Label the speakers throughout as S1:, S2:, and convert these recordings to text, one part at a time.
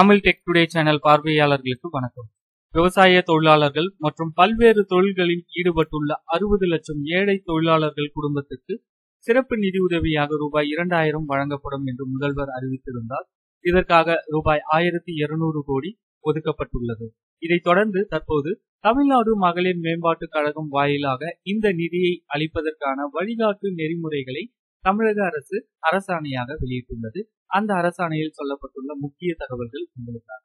S1: Tamil tech today channel பார்வையாளர்களுக்கு வணக்கம். விவசாய தொழிலாளர்கள் மற்றும் பல்வேறு தொழில்களில் ஈடுபட்டுள்ள அறுபது லட்சம் ஏழை தொழிலாளர்கள் குடும்பத்துக்கு சிறப்பு நிதியுதவியாக ரூபாய் இரண்டாயிரம் வழங்கப்படும் என்று முதல்வர் அறிவித்திருந்தார். இதற்காக ரூபாய் ஆயிரத்தி இருநூறு கோடி ஒதுக்கப்பட்டுள்ளது. இதைத் தொடர்ந்து தற்போது தமிழ்நாடு மகளிர் மேம்பாட்டுக் கழகம் வாயிலாக இந்த நிதியை அளிப்பதற்கான வழிகாட்டு நெறிமுறைகளை தமிழக அரசு அரசாணையாக வெளியிட்டுள்ளது. அந்த அரசாணையில் சொல்லப்பட்டுள்ள முக்கிய தகவல்கள் உங்களுக்காக.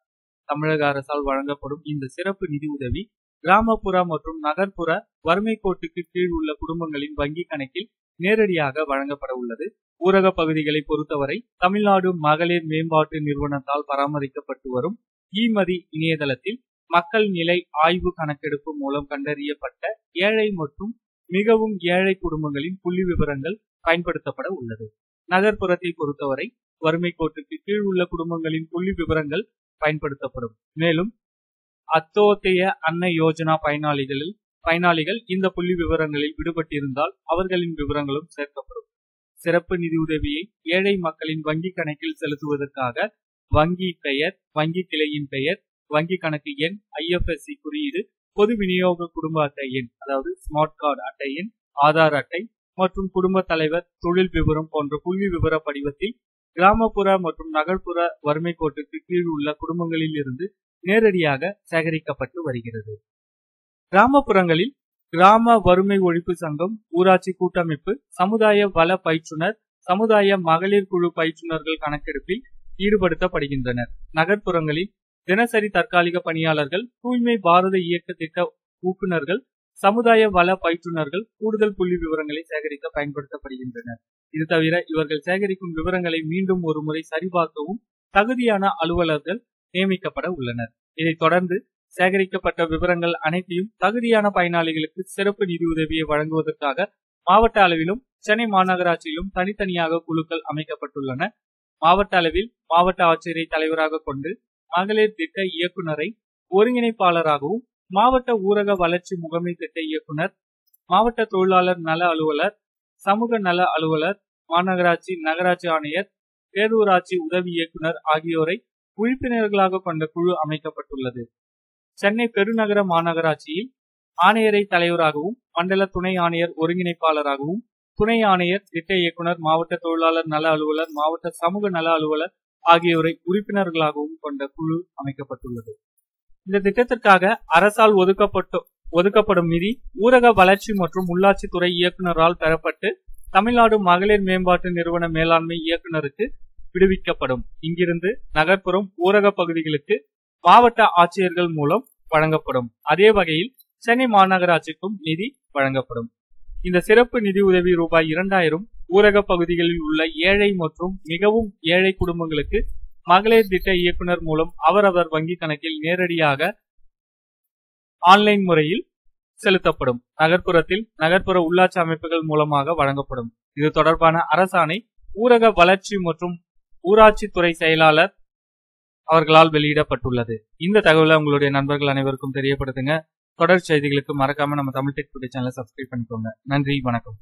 S1: தமிழக அரசால் வழங்கப்படும் இந்த சிறப்பு நிதி உதவி கிராமப்புற மற்றும் நகர்ப்புற வறுமை கோட்டுக்கு கீழ் உள்ள குடும்பங்களின் வங்கி கணக்கில் நேரடியாக வழங்கப்பட உள்ளது. ஊரக பகுதிகளை பொறுத்தவரை தமிழ்நாடு மகளிர் மேம்பாட்டு நிறுவனத்தால் பராமரிக்கப்பட்டு வரும் ஈமதி இணையதளத்தில் மக்கள் நிலை ஆய்வு கணக்கெடுப்பு மூலம் கண்டறியப்பட்ட ஏழை மற்றும் மிகவும் ஏழை குடும்பங்களின் புள்ளி விவரங்கள் பயன்படுத்தப்பட உள்ளது. நகர்ப்புறத்தை பொறுத்தவரை வறுமை கோட்டுக்கு கீழ் உள்ள குடும்பங்களின் புள்ளி விவரங்கள் பயன்படுத்தப்படும். மேலும் அத்தோத்தைய அன்ன யோஜனா பயனாளிகளில் பயனாளிகள் இந்த புள்ளி விவரங்களில் விடுபட்டிருந்தால் அவர்களின் விவரங்களும் சேர்க்கப்படும். சிறப்பு நிதியுதவியை ஏழை மக்களின் வங்கி கணக்கில் செலுத்துவதற்காக வங்கி பெயர் வங்கி கிளையின் பெயர் வங்கி கணக்கு எண் ஐஎஃப்எஸ்சி குறியீடு பொது விநியோக குடும்ப அட்டையின் அதாவது ஸ்மார்ட் கார்டு அட்டையின் ஆதார் அட்டை மற்றும் குடும்ப தலைவர் தொழில் விவரம் போன்ற புள்ளி விவர படிவத்தில் கிராமப்புற மற்றும் நகர்ப்புற வறுமை கோட்டுக்கு கீழ் உள்ள குடும்பங்களில் இருந்து நேரடியாக சேகரிக்கப்பட்டு வருகிறது. கிராமப்புறங்களில் கிராம வறுமை ஒழிப்பு சங்கம் ஊராட்சி கூட்டமைப்பு சமுதாய வள பயிற்றுனர் சமுதாய மகளிர் குழு பயிற்றுனர்கள் கணக்கெடுப்பில் ஈடுபடுத்தப்படுகின்றனர். நகர்ப்புறங்களில் தினசரி தற்காலிக பணியாளர்கள் தூய்மை பாரத இயக்க திட்ட ஊக்குநர்கள் சமுதாய வள பயிற்றுனர்கள் கூடுதல் புள்ளி விவரங்களை சேகரிக்க பயன்படுத்தப்படுகின்றனர். இது தவிர இவர்கள் சேகரிக்கும் விவரங்களை மீண்டும் ஒரு முறை சரிபார்க்கவும் தகுதியான அலுவலர்கள் நியமிக்கப்பட உள்ளனர். இதைத் தொடர்ந்து சேகரிக்கப்பட்ட விவரங்கள் அனைத்தையும் தகுதியான பயனாளிகளுக்கு சிறப்பு நிதியுதவியை வழங்குவதற்காக மாவட்ட அளவிலும் சென்னை மாநகராட்சியிலும் தனித்தனியாக குழுக்கள் அமைக்கப்பட்டுள்ளன. மாவட்ட அளவில் மாவட்ட ஆட்சியரை தலைவராக கொண்டு மகளிர் திட்ட இயக்குநரை ஒருங்கிணைப்பாளராகவும் மாவட்ட ஊரக வளர்ச்சி முகமை திட்ட இயக்குனர் மாவட்ட தொழிலாளர் நல அலுவலர் சமூக நல அலுவலர் மாநகராட்சி நகராட்சி ஆணையர் பேரூராட்சி உதவி இயக்குனர் ஆகியோரை உறுப்பினர்களாக கொண்ட குழு அமைக்கப்பட்டுள்ளது. சென்னை பெருநகர மாநகராட்சியில் ஆணையரை தலைவராகவும் மண்டல துணை ஆணையர் ஒருங்கிணைப்பாளராகவும் துணை ஆணையர் திட்ட இயக்குனர் மாவட்ட தொழிலாளர் நல அலுவலர் மாவட்ட சமூக நல அலுவலர் ஆகியோரை உறுப்பினர்களாகவும் கொண்ட குழு அமைக்கப்பட்டுள்ளது. இந்த திட்டத்திற்காக அரசால் ஒதுக்கப்பட்டு ஒதுக்கப்படும் நிதி ஊரக வளர்ச்சி மற்றும் உள்ளாட்சித்துறை இயக்குநரால் பெறப்பட்டு தமிழ்நாடு மகளிர் மேம்பாட்டு நிறுவன மேலாண்மை இயக்குநருக்கு விடுவிக்கப்படும். இங்கிருந்து நகர்ப்புறம் ஊரக பகுதிகளுக்கு மாவட்ட ஆட்சியர்கள் மூலம் வழங்கப்படும். அதே வகையில் சென்னை மாநகராட்சிக்கும் நிதி வழங்கப்படும். இந்த சிறப்பு நிதி உதவி ரூபாய் இரண்டாயிரம் ஊரக பகுதிகளில் உள்ள ஏழை மற்றும் மிகவும் ஏழை குடும்பங்களுக்கு மகளிர் திட்ட இயக்குனர் மூலம் அவரவர் வங்கி கணக்கில் நேரடியாக ஆன்லைன் முறையில் செலுத்தப்படும். நகர்ப்புறத்தில் நகர்ப்புற உள்ளாட்சி அமைப்புகள் மூலமாக வழங்கப்படும். இது தொடர்பான அரசாணை ஊரக வளர்ச்சி மற்றும் ஊராட்சித்துறை செயலாளர் அவர்களால் வெளியிடப்பட்டுள்ளது. இந்த தகவலை உங்களுடைய நண்பர்கள் அனைவருக்கும் தெரியப்படுத்துங்க. தொடர் செய்திகளுக்கு மறக்காம நம்ம தமிழ் டெக் சேனலை சப்ஸ்கிரைப் பண்ணிக்கோங்க. நன்றி வணக்கம்.